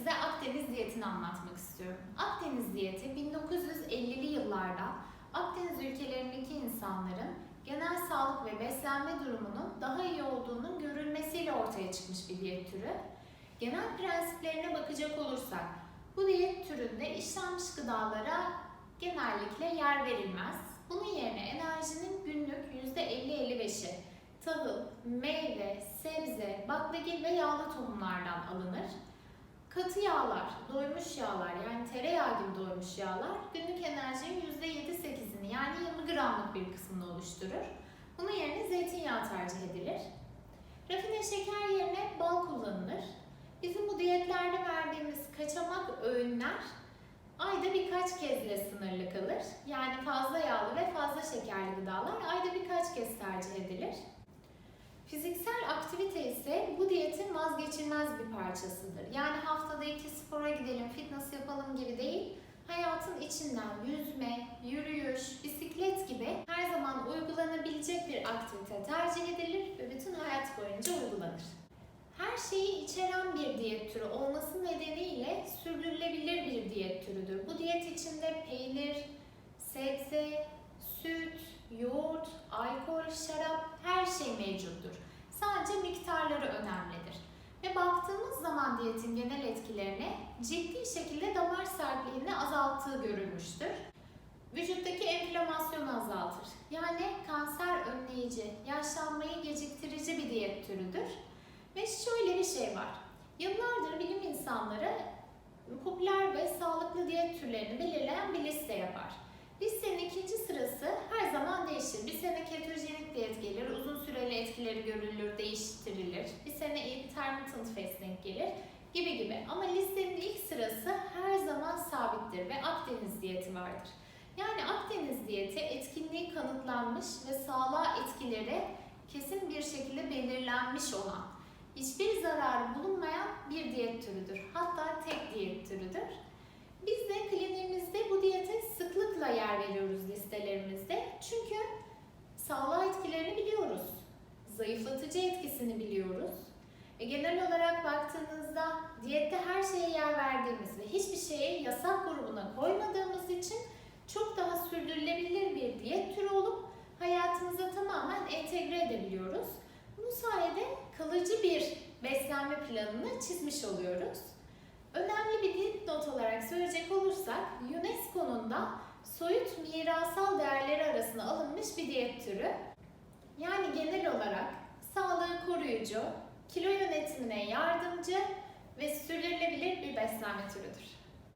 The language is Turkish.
size Akdeniz diyetini anlatmak istiyorum. Akdeniz diyeti 1950'li yıllarda Akdeniz ülkelerindeki insanların genel sağlık ve beslenme durumunun daha iyi olduğunun görülmesiyle ortaya çıkmış bir diyet türü. Genel prensiplerine bakacak olursak, bu diyet türünde işlenmiş gıdalara genellikle yer verilmez. Bunun yerine enerjinin günlük %50-55'i tahıl, meyve, sebze, baklagil ve yağlı tohumlardan alınır. Katı yağlar, doymuş yağlar yani tereyağı gibi doymuş yağlar günlük enerjinin %7-8'ini yani 20 gramlık bir kısmını oluşturur. Bunun yerine zeytinyağı tercih edilir. Rafine şeker yerine bal kullanılır. Bizim bu diyetlerde verdiğimiz kaçamak öğünler ayda birkaç kezde sınırlı kalır. Yani fazla yağlı ve fazla şekerli gıdalar ayda birkaç kez tercih edilir. Fiziksel aktivite ise bu diyetin vazgeçilmez bir parçasıdır. Yani haftada iki spora gidelim, fitness yapalım gibi değil, hayatın içinden yüzme, yürüyüş, bisiklet gibi her zaman uygulanabilecek bir aktivite tercih edilir ve bütün hayat boyunca uygulanır. Her şeyi içeren bir diyet türü olması nedeniyle sürdürülebilir bir diyet türüdür. Bu diyet içinde peynir, sebze, süt, yoğurt, alkol, şarap her şey mevcuttur. Sadece miktarları önemlidir. Ve baktığımız zaman diyetin genel etkilerine ciddi şekilde damar sertliğini azalttığı görülmüştür. Vücuttaki enflamasyonu azaltır. Yani kanser önleyici, yaşlanmayı geciktirici bir diyet türüdür. Ve şöyle bir şey var. Yıllardır bilim insanları popüler ve sağlıklı diyet türlerini belirleyen bir liste yapar. Listenin ikinci sırası her zaman değişir. Bir sene ketojenik diyet gelir, uzun süreli etkileri görülür, değiştirilir. Bir sene intermittent fasting gelir gibi gibi. Ama listenin ilk sırası her zaman sabittir ve Akdeniz diyeti vardır. Yani Akdeniz diyeti etkinliği kanıtlanmış ve sağlığa etkileri kesin bir şekilde belirlenmiş olan, hiçbir zararı bulunmayan bir diyet türüdür. Hatta tek diyet türüdür. Biz de kliniğimizde bu diyete sıklıkla yer veriyoruz listelerimizde. Çünkü sağlığa etkilerini biliyoruz. Zayıflatıcı etkisini biliyoruz. E genel olarak baktığınızda diyette her şeye yer verdiğimiz ve hiçbir şeyi yasak grubuna koymadığımız için çok daha sürdürülebilir bir diyet türü olup hayatımıza tamamen entegre edebiliyoruz. Bu sayede kalıcı bir beslenme planını çizmiş oluyoruz. Önemli bir dipnot olarak söyleyecek olursak UNESCO'nun da soyut mirasal değerleri arasına alınmış bir diyet türü. Yani genel olarak sağlığı koruyucu, kilo yönetimine yardımcı ve sürdürülebilir bir beslenme türüdür.